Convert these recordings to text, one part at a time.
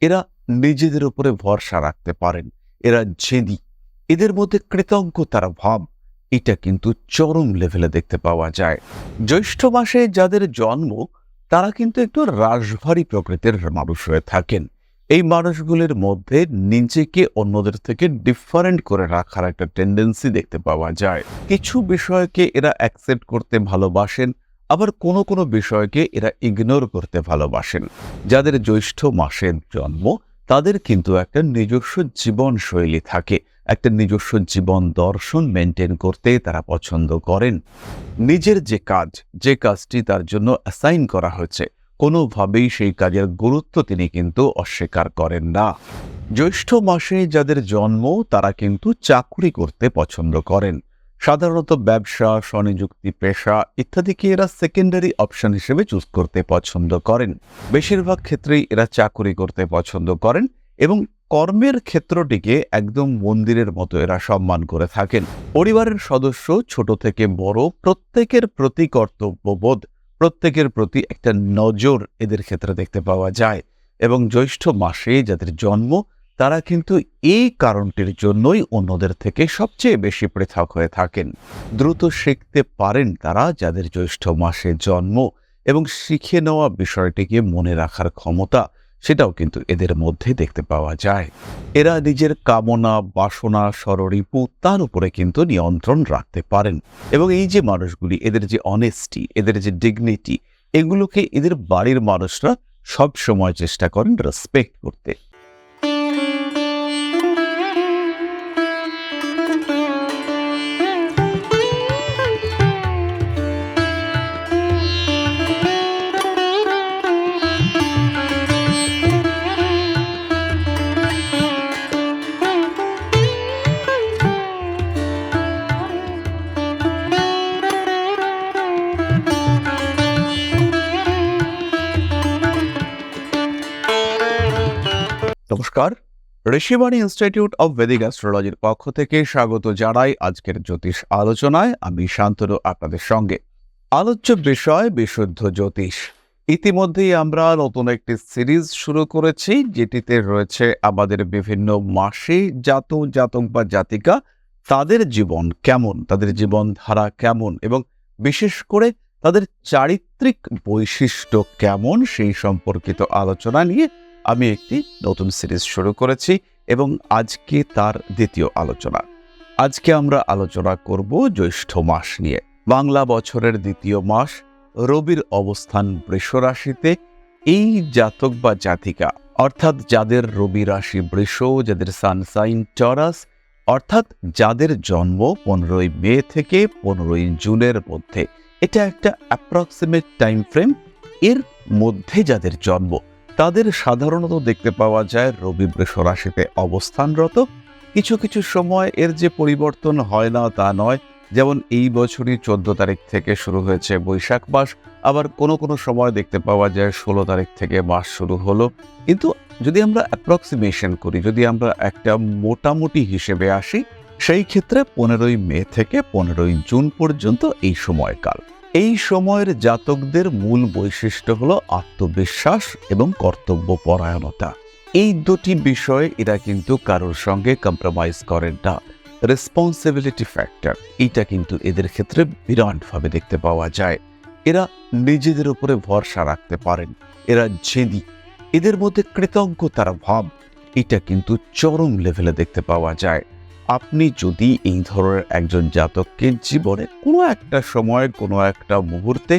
এরা নিজেদের উপরে ভরসা রাখতে পারেন। এরা জেদি। এদের মধ্যে কৃতজ্ঞতার ভাব। এটা কিন্তু চরম লেভেলে দেখতে পাওয়া যায়। জ্যৈষ্ঠ মাসে যাদের জন্ম, তারা কিন্তু একটু রাশভারী প্রকৃতির মানুষ হয়ে থাকেন। এই মানুষগুলির মধ্যে নিজেকে অন্যদের থেকে ডিফারেন্ট করে রাখার একটা টেন্ডেন্সি দেখতে পাওয়া যায়। কিছু বিষয়কে এরা অ্যাকসেপ্ট করতে ভালোবাসেন আবার কোনো কোনো বিষয়কে এরা ইগনোর করতে ভালোবাসেন। যাদের জ্যৈষ্ঠ মাসের জন্ম, তাদের কিন্তু একটা নিজস্ব জীবনশৈলী থাকে। একটা নিজস্ব জীবন দর্শন মেনটেন করতে তারা পছন্দ করেন। নিজের যে কাজ, যে কাজটি তার জন্য অ্যাসাইন করা হয়েছে, কোনোভাবেই সেই কাজের গুরুত্ব তিনি কিন্তু অস্বীকার করেন না। জ্যৈষ্ঠ মাসে যাদের জন্ম, তারা কিন্তু চাকরি করতে পছন্দ করেন। সাধারণত ব্যবসা, স্বনিযুক্তি, পেশা ইত্যাদিকে এরা সেকেন্ডারি অপশন হিসেবে চুজ করতে পছন্দ করেন। বেশিরভাগ ক্ষেত্রেই এরা চাকরি করতে পছন্দ করেন এবং কর্মের ক্ষেত্রটিকে একদম মন্দিরের মতো এরা সম্মান করে থাকেন। পরিবারের সদস্য ছোট থেকে বড় প্রত্যেকের প্রতি কর্তব্যবোধ, প্রত্যেকের প্রতি একটা নজর এদের ক্ষেত্রে দেখতে পাওয়া যায় এবং জ্যৈষ্ঠ মাসে যাদের জন্ম তারা কিন্তু এই কারণটির জন্যই অন্যদের থেকে সবচেয়ে বেশি পৃথক হয়ে থাকেন। দ্রুত শিখতে পারেন তারা যাদের জ্যৈষ্ঠ মাসে জন্ম এবং শিখে নেওয়া বিষয়টিকে মনে রাখার ক্ষমতা, সেটাও কিন্তু এদের মধ্যে দেখতে পাওয়া যায়। এরা নিজের কামনা, বাসনা, স্বররিপু তার উপরে কিন্তু নিয়ন্ত্রণ রাখতে পারেন এবং এই যে মানুষগুলি, এদের যে অনেস্টি এদের যে ডিগনিটি এগুলোকে এদের বাড়ির মানুষরা সব সময় চেষ্টা করেন রেসপেক্ট করতে। নমস্কার। ঋষিবাণী ইনস্টিটিউট অব ভেদিক অ্যাস্ট্রোলজির পক্ষ থেকে স্বাগত জানাই আজকের জ্যোতিষ আলোচনায়। আমি শান্তনু, আপনাদের সঙ্গে। আলোচ্য বিষয়, বিশুদ্ধ জ্যোতিষ। ইতিমধ্যেই আমরা নতুন একটি সিরিজ শুরু করেছি, যেটিতে রয়েছে আমাদের বিভিন্ন মাসে জাত জাতক বা জাতিকা, তাদের জীবন কেমন, তাদের জীবনধারা কেমন এবং বিশেষ করে তাদের চারিত্রিক বৈশিষ্ট্য কেমন, সেই সম্পর্কিত আলোচনা নিয়ে আমি একটি নতুন সিরিজ শুরু করেছি এবং আজকে তার দ্বিতীয় আলোচনা। আজকে আমরা আলোচনা করব জ্যৈষ্ঠ মাস নিয়ে। বাংলা বছরের দ্বিতীয় মাস, রবির অবস্থান বৃষ রাশিতে, এই জাতক বা জাতিকা, অর্থাৎ যাদের রবি রাশি বৃষ, যাদের সানসাইন টরাস, অর্থাৎ যাদের জন্ম পনেরোই মে থেকে পনেরোই জুনের মধ্যে। এটা একটা অ্যাপ্রক্সিমেট টাইম ফ্রেম এর মধ্যে যাদের জন্ম। তাদের সাধারণত দেখতে পাওয়া যায় রবি বৃষ অবস্থানরত। কিছু কিছু সময় এর যে পরিবর্তন হয় না তা নয়। যেমন এই বছরই চোদ্দ তারিখ থেকে শুরু হয়েছে বৈশাখ মাস। আবার কোনো কোনো সময় দেখতে পাওয়া যায় ষোলো তারিখ থেকে মাস শুরু হলো। কিন্তু যদি আমরা অ্যাপ্রক্সিমেশন করি, যদি আমরা একটা মোটামুটি হিসেবে আসি, সেই ক্ষেত্রে পনেরোই মে থেকে পনেরোই জুন পর্যন্ত এই সময়কাল। এই সময়ের জাতকদের মূল বৈশিষ্ট্য হলো আত্মবিশ্বাস এবং কর্তব্য পরায়ণতা এই দুটি বিষয়ে এরা কিন্তু কারোর সঙ্গে কম্প্রোমাইজ করেন না। রেসপন্সিবিলিটি ফ্যাক্টর এটা কিন্তু এদের ক্ষেত্রে বিরাটভাবে দেখতে পাওয়া যায়। এরা নিজেদের উপরে ভরসা রাখতে পারেন, এরা জেদি, এদের মধ্যে কৃতজ্ঞতার ভাব এটা কিন্তু চরম লেভেলে দেখতে পাওয়া যায়। আপনি যদি এই ধরনের একজন জাতককে জীবনে কোনো একটা সময়, কোনো একটা মুহূর্তে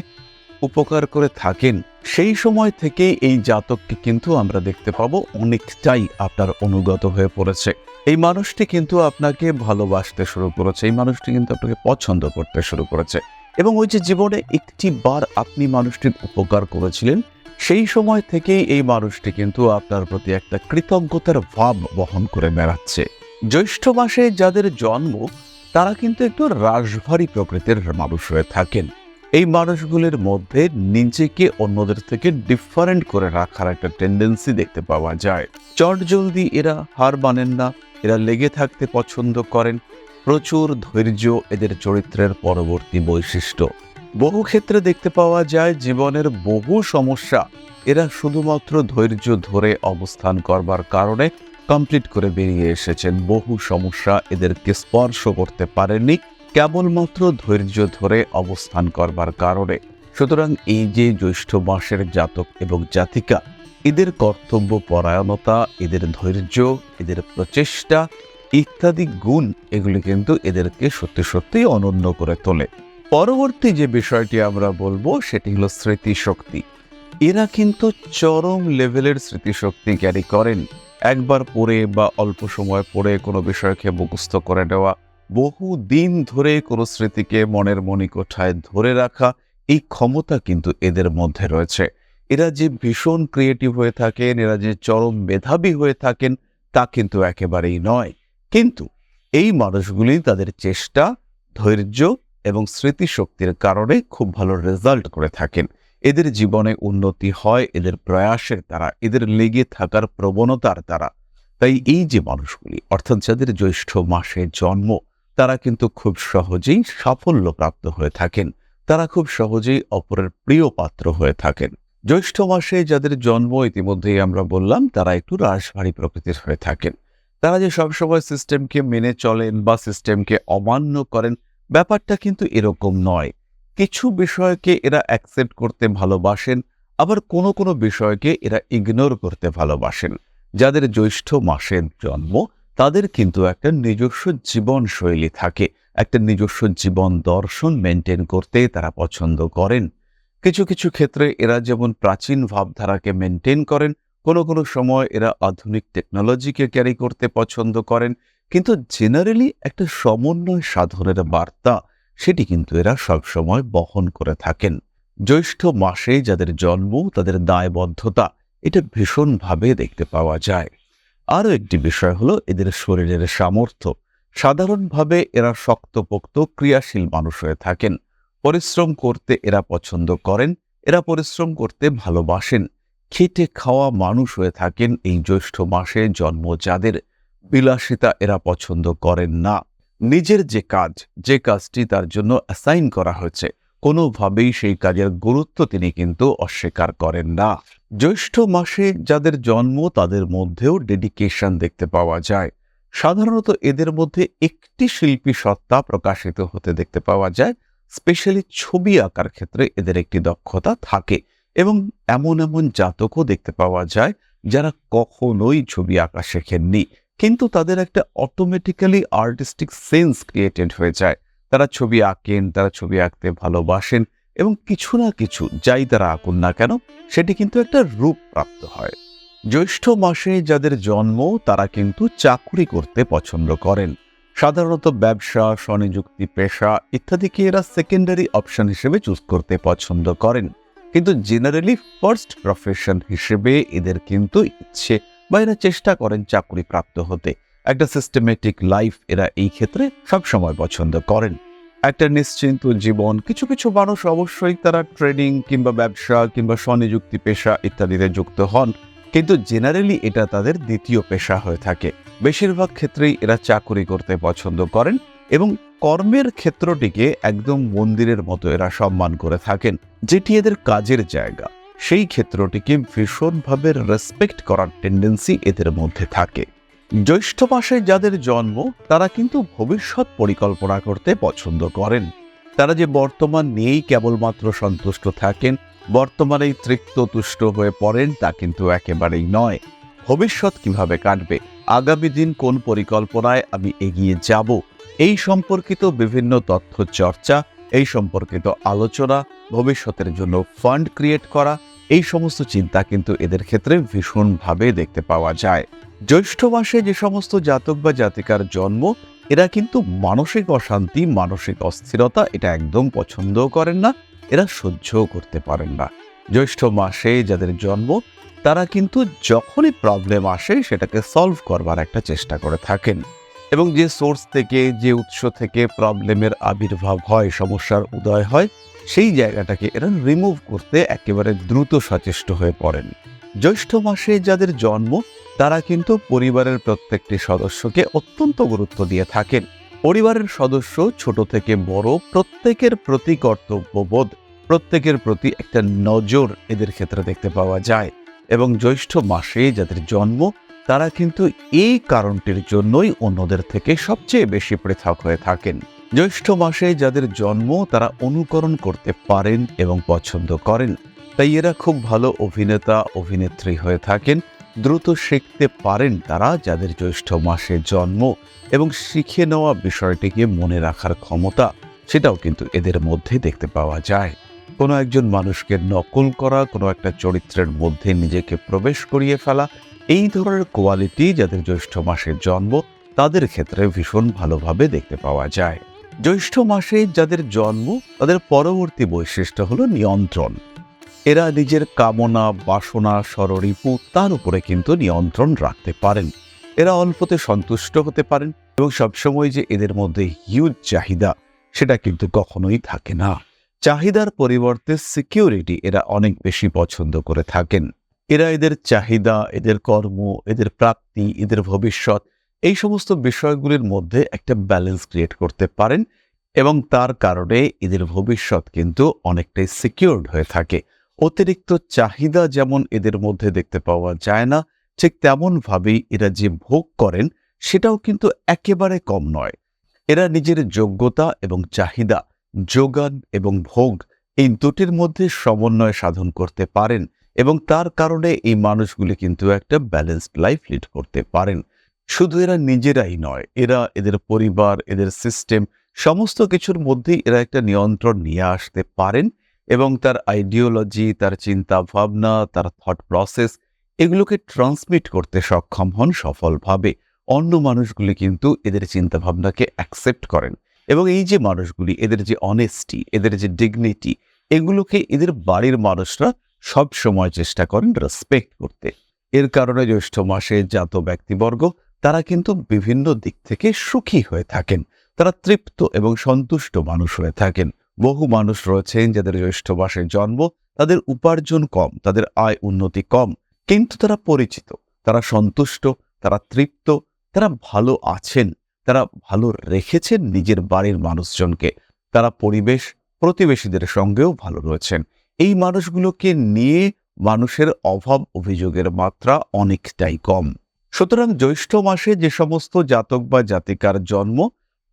উপকার করে থাকেন, সেই সময় থেকে এই জাতককে কিন্তু আমরা দেখতে পাবো অনেকটাই আপনার অনুগত হয়ে পড়েছে। এই মানুষটি কিন্তু আপনাকে ভালোবাসতে শুরু করেছে, এই মানুষটি কিন্তু আপনাকে পছন্দ করতে শুরু করেছে এবং ওই যে জীবনে একটি বার আপনি মানুষটির উপকার করেছিলেন, সেই সময় থেকেই এই মানুষটি কিন্তু আপনার প্রতি একটা কৃতজ্ঞতার ভাব বহন করে বেড়াচ্ছে। জ্যৈষ্ঠ মাসে যাদের জন্ম, তারা কিন্তু একটু রাশভারী প্রকৃতির মানুষ হয়ে থাকেন। এই মানুষগুলির মধ্যে নিজেকে অন্যদের থেকে ডিফারেন্ট করে রাখার একটা টেন্ডেন্সি দেখতে পাওয়া যায়। চটজলদি এরা হার মানেন না, এরা লেগে থাকতে পছন্দ করেন। প্রচুর ধৈর্য এদের চরিত্রের পরবর্তী বৈশিষ্ট্য। বহু ক্ষেত্রে দেখতে পাওয়া যায় জীবনের বহু সমস্যা, এরা শুধুমাত্র ধৈর্য ধরে অবস্থান করবার কারণে কমপ্লিট করে বেরিয়ে এসেছেন। বহু সমস্যা এদেরকে স্পর্শ করতে পারেননি কেবলমাত্র ধৈর্য ধরে অবস্থান করবার কারণে। সুতরাং এই যে জ্যৈষ্ঠ মাসের জাতক এবং জাতিকা, এদের কর্তব্য পরায়ণতা, এদের ধৈর্য, এদের প্রচেষ্টা ইত্যাদি গুণ এগুলি কিন্তু এদেরকে সত্যি সত্যি অনন্য করে তোলে। পরবর্তী যে বিষয়টি আমরা বলব সেটি হলো স্মৃতিশক্তি। এরা কিন্তু চরম লেভেলের স্মৃতিশক্তি ক্যারি করেন। একবার পড়ে বা অল্প সময় পড়ে কোনো বিষয়কে মুখস্থ করে নেওয়া, বহু দিন ধরে কোনো স্মৃতিকে মনের মণিকোঠায় ধরে রাখা, এই ক্ষমতা কিন্তু এদের মধ্যে রয়েছে। এরা যে ভীষণ ক্রিয়েটিভ হয়ে থাকেন, এরা যে চরম মেধাবী হয়ে থাকেন, তা কিন্তু একেবারেই নয়। কিন্তু এই মানুষগুলি তাদের চেষ্টা, ধৈর্য এবং স্মৃতিশক্তির কারণে খুব ভালো রেজাল্ট করে থাকেন। এদের জীবনে উন্নতি হয়, এদের প্রয়াসের দ্বারা, এদের লেগে থাকার প্রবণতার দ্বারা। তাই এই যে মানুষগুলি, অর্থাৎ যাদের জ্যৈষ্ঠ মাসে জন্ম, তারা কিন্তু খুব সহজেই সাফল্য প্রাপ্ত হয়ে থাকেন। তারা খুব সহজেই অপরের প্রিয় পাত্র হয়ে থাকেন। জ্যৈষ্ঠ মাসে যাদের জন্ম, ইতিমধ্যেই আমরা বললাম, তারা একটু রাশভারী প্রকৃতির হয়ে থাকেন। তারা যে সবসময় সিস্টেমকে মেনে চলেন বা সিস্টেমকে অমান্য করেন, ব্যাপারটা কিন্তু এরকম নয়। কিছু বিষয়কে এরা অ্যাকসেপ্ট করতে ভালোবাসেন, আবার কোনো কোনো বিষয়কে এরা ইগনোর করতে ভালোবাসেন। যাদের জ্যৈষ্ঠ মাসের জন্ম, তাদের কিন্তু একটা নিজস্ব জীবন শৈলী থাকে, একটা নিজস্ব জীবন দর্শন মেনটেন করতে তারা পছন্দ করেন। কিছু কিছু ক্ষেত্রে এরা যেমন প্রাচীন ভাবধারাকে মেনটেন করেন, কোনো কোনো সময় এরা আধুনিক টেকনোলজিকে ক্যারি করতে পছন্দ করেন, কিন্তু জেনারেলি একটা সমন্বয় সাধনের বার্তা সেটি কিন্তু এরা সবসময় বহন করে থাকেন। জ্যৈষ্ঠ মাসে যাদের জন্ম, তাদের দায়বদ্ধতা, এটা ভীষণভাবে দেখতে পাওয়া যায়। আরও একটি বিষয় হলো এদের শরীরের সামর্থ্য। সাধারণভাবে এরা শক্তপোক্ত, ক্রিয়াশীল মানুষ হয়ে থাকেন। পরিশ্রম করতে এরা পছন্দ করেন, এরা পরিশ্রম করতে ভালোবাসেন। খেটে খাওয়া মানুষ হয়ে থাকেন এই জ্যৈষ্ঠ মাসে জন্ম যাদের। বিলাসিতা এরা পছন্দ করেন না। নিজের যে কাজ, যে কাজটি তার জন্য অ্যাসাইন করা হয়েছে, কোনোভাবেই সেই কাজের গুরুত্ব তিনি কিন্তু অস্বীকার করেন না। জ্যৈষ্ঠ মাসে যাদের জন্ম, তাদের মধ্যেও ডেডিকেশন দেখতে পাওয়া যায়। সাধারণত এদের মধ্যে একটি শিল্পী সত্তা প্রকাশিত হতে দেখতে পাওয়া যায়। স্পেশালি ছবি আঁকার ক্ষেত্রে এদের একটি দক্ষতা থাকে এবং এমন এমন জাতকও দেখতে পাওয়া যায় যারা কখনোই ছবি আঁকা শেখেননি। কিন্তু তাদের একটা অটোমেটিক্যালি আর্টিস্টিক সেন্স ক্রিয়েটেড হয়ে যায়। তারা ছবি আঁকেন, তারা ছবি আঁকতে ভালোবাসেন এবং কিছু না কিছু, যাই তারা আঁকুন না কেন, সেটি কিন্তু একটা রূপ প্রাপ্ত হয়। জ্যৈষ্ঠ মাসে যাদের জন্ম, তারা কিন্তু চাকুরি করতে পছন্দ করেন। সাধারণত ব্যবসা, স্বনিযুক্তি, পেশা ইত্যাদিকে এরা সেকেন্ডারি অপশন হিসেবে চুজ করতে পছন্দ করেন। কিন্তু জেনারেলি ফার্স্ট প্রফেশন হিসেবে এদের কিন্তু ইচ্ছে বা এরা চেষ্টা করেন চাকরি প্রাপ্ত হতে। একটা সিস্টেমেটিক লাইফ এরা এই ক্ষেত্রে সবসময় পছন্দ করেন। একটা নিশ্চিন্ত জীবন, কিছু কিছু মানুষ অবশ্যই তারা ট্রেডিং কিংবা ব্যবসা কিংবা স্বনিযুক্তি পেশা ইত্যাদিতে যুক্ত হন। কিন্তু জেনারেলি এটা তাদের দ্বিতীয় পেশা হয়ে থাকে। বেশিরভাগ ক্ষেত্রেই এরা চাকরি করতে পছন্দ করেন এবং কর্মের ক্ষেত্রটিকে একদম মন্দিরের মতো এরা সম্মান করে থাকেন, যেটি এদের কাজের জায়গা। সেই ক্ষেত্রটিকে ভীষণভাবে রেসপেক্ট করার টেন্ডেন্সি এদের মধ্যে থাকে। জ্যৈষ্ঠ মাসে যাদের জন্ম, তারা কিন্তু ভবিষ্যৎ পরিকল্পনা করতে পছন্দ করেন। তারা যে বর্তমান নিয়েই কেবলমাত্র সন্তুষ্ট থাকেন বর্তমানেই তৃপ্ত, তুষ্ট হয়ে পড়েন, তা কিন্তু একেবারেই নয়। ভবিষ্যৎ কীভাবে কাটবে? আগামী দিন কোন পরিকল্পনায় আমি এগিয়ে যাব? এই সম্পর্কিত বিভিন্ন তথ্য চর্চা এই সম্পর্কিত আলোচনা ভবিষ্যতের জন্য ফান্ড ক্রিয়েট করা, এই সমস্ত চিন্তা কিন্তু এদের ক্ষেত্রে ভীষণভাবে দেখতে পাওয়া যায়। জ্যৈষ্ঠ মাসে যে সমস্ত জাতক বা জাতিকার জন্ম, এরা কিন্তু মানসিক অশান্তি, মানসিক অস্থিরতা এটা একদম পছন্দও করেন না, এরা সহ্যও করতে পারেন না। জ্যৈষ্ঠ মাসে যাদের জন্ম, তারা কিন্তু যখনই প্রবলেম আসে সেটাকে সলভ করবার একটা চেষ্টা করে থাকেন। এবং যে সোর্স থেকে, যে উৎস থেকে প্রবলেমের আবির্ভাব হয়, সমস্যার উদয় হয়, সেই জায়গাটাকে এরা রিমুভ করতে একেবারে দ্রুত সচেষ্ট হয়ে পড়েন। জ্যৈষ্ঠ মাসে যাদের জন্ম, তারা কিন্তু পরিবারের প্রত্যেকটি সদস্যকে অত্যন্ত গুরুত্ব দিয়ে থাকেন। পরিবারের সদস্য ছোট থেকে বড় প্রত্যেকের প্রতি কর্তব্যবোধ, প্রত্যেকের প্রতি একটা নজর এদের ক্ষেত্রে দেখতে পাওয়া যায়। এবং জ্যৈষ্ঠ মাসে যাদের জন্ম তারা কিন্তু এই কারণটির জন্যই অন্যদের থেকে সবচেয়ে বেশি পৃথক হয়ে থাকেন। জ্যৈষ্ঠ মাসে যাদের জন্ম তারা অনুকরণ করতে পারেন এবং পছন্দ করেন। তাই এরা খুব ভালো অভিনেতা, অভিনেত্রী হয়ে থাকেন। দ্রুত শিখতে পারেন তারা যাদের জ্যৈষ্ঠ মাসে জন্ম এবং শিখে নেওয়া বিষয়টিকে মনে রাখার ক্ষমতা, সেটাও কিন্তু এদের মধ্যে দেখতে পাওয়া যায়। কোনো একজন মানুষকে নকল করা, কোনো একটা চরিত্রের মধ্যে নিজেকে প্রবেশ করিয়ে ফেলা এই ধরনের কোয়ালিটি যাদের জ্যৈষ্ঠ মাসে জন্ম, তাদের ক্ষেত্রে ভীষণ ভালোভাবে দেখতে পাওয়া যায়। জ্যৈষ্ঠ মাসে যাদের জন্ম, তাদের পরবর্তী বৈশিষ্ট্য হলো নিয়ন্ত্রণ। এরা নিজের কামনা, বাসনা, স্বররিপু তার উপরে কিন্তু নিয়ন্ত্রণ রাখতে পারেন। এরা অল্পতে সন্তুষ্ট হতে পারেন এবং সবসময় যে এদের মধ্যে হিউজ চাহিদা, সেটা কিন্তু কখনোই থাকে না। চাহিদার পরিবর্তে সিকিউরিটি এরা অনেক বেশি পছন্দ করে থাকেন। এরা এদের চাহিদা, এদের কর্ম, এদের প্রাপ্তি, এদের ভবিষ্যৎ, এই সমস্ত বিষয়গুলির মধ্যে একটা ব্যালেন্স ক্রিয়েট করতে পারেন এবং তার কারণে এদের ভবিষ্যৎ কিন্তু অনেকটাই সিকিউরড হয়ে থাকে। অতিরিক্ত চাহিদা যেমন এদের মধ্যে দেখতে পাওয়া যায় না, ঠিক তেমনভাবেই এরা যে ভোগ করেন সেটাও কিন্তু একেবারে কম নয়। এরা নিজের যোগ্যতা এবং চাহিদা, যোগান এবং ভোগ এই দুটির মধ্যে সমন্বয় সাধন করতে পারেন। এবং তার কারণে এই মানুষগুলি কিন্তু একটা ব্যালেন্সড লাইফ লিড করতে পারেন। শুধু এরা নিজেরাই নয়, এরা এদের পরিবার, এদের সিস্টেম সমস্ত কিছুর মধ্যেই এরা একটা নিয়ন্ত্রণ নিয়ে আসতে পারেন এবং তার আইডিওলজি তার চিন্তা ভাবনা তার থট প্রসেস এগুলোকে ট্রান্সমিট করতে সক্ষম হন সফলভাবে। অন্য মানুষগুলি কিন্তু এদের চিন্তাভাবনাকে অ্যাকসেপ্ট করেন এবং এই যে মানুষগুলি, এদের যে অনেস্টি এদের যে ডিগনিটি এগুলোকে এদের বাড়ির মানুষরা সব সময় চেষ্টা করেন রেসপেক্ট করতে। এর কারণে জ্যৈষ্ঠ মাসে জাত ব্যক্তিবর্গ, তারা কিন্তু বিভিন্ন দিক থেকে সুখী হয়ে থাকেন। তারা তৃপ্ত এবং সন্তুষ্ট মানুষ হয়ে থাকেন। বহু মানুষ রয়েছেন যাদের জ্যৈষ্ঠ মাসে জন্ম তাদের উপার্জন কম, তাদের আয় উন্নতি কম, কিন্তু তারা পরিচিত। তারা সন্তুষ্ট, তারা তৃপ্ত, তারা ভালো আছেন, তারা ভালো রেখেছেন নিজের বাড়ির মানুষজনকে। তারা পরিবেশ, প্রতিবেশীদের সঙ্গেও ভালো রয়েছেন। এই মানুষগুলোকে নিয়ে মানুষের অভাব অভিযোগের মাত্রা অনেকটাই কম। সুতরাং জ্যৈষ্ঠ মাসে যে সমস্ত জাতক বা জাতিকার জন্ম,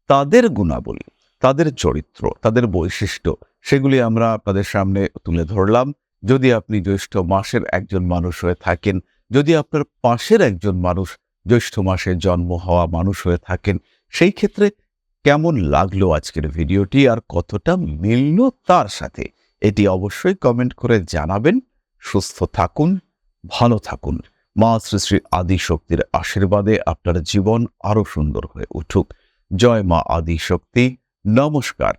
তাদের গুণাবলী, তাদের চরিত্র, তাদের বৈশিষ্ট্য, সেগুলি আমরা আপনাদের সামনে তুলে ধরলাম। যদি আপনি জ্যৈষ্ঠ মাসের একজন মানুষ হয়ে থাকেন, যদি আপনার পাশের একজন মানুষ জ্যৈষ্ঠ মাসে জন্ম হওয়া মানুষ হয়ে থাকেন, সেই ক্ষেত্রে কেমন লাগল আজকের ভিডিওটি আর কতটা মিলল তার সাথে? এটি অবশ্যই কমেন্ট করে জানাবেন। সুস্থ থাকুন, ভালো থাকুন। মা শ্রী শ্রী আদি শক্তির আশীর্বাদে আপনার জীবন আরও সুন্দর হয়ে উঠুক। জয় মা আদিশক্তি। নমস্কার।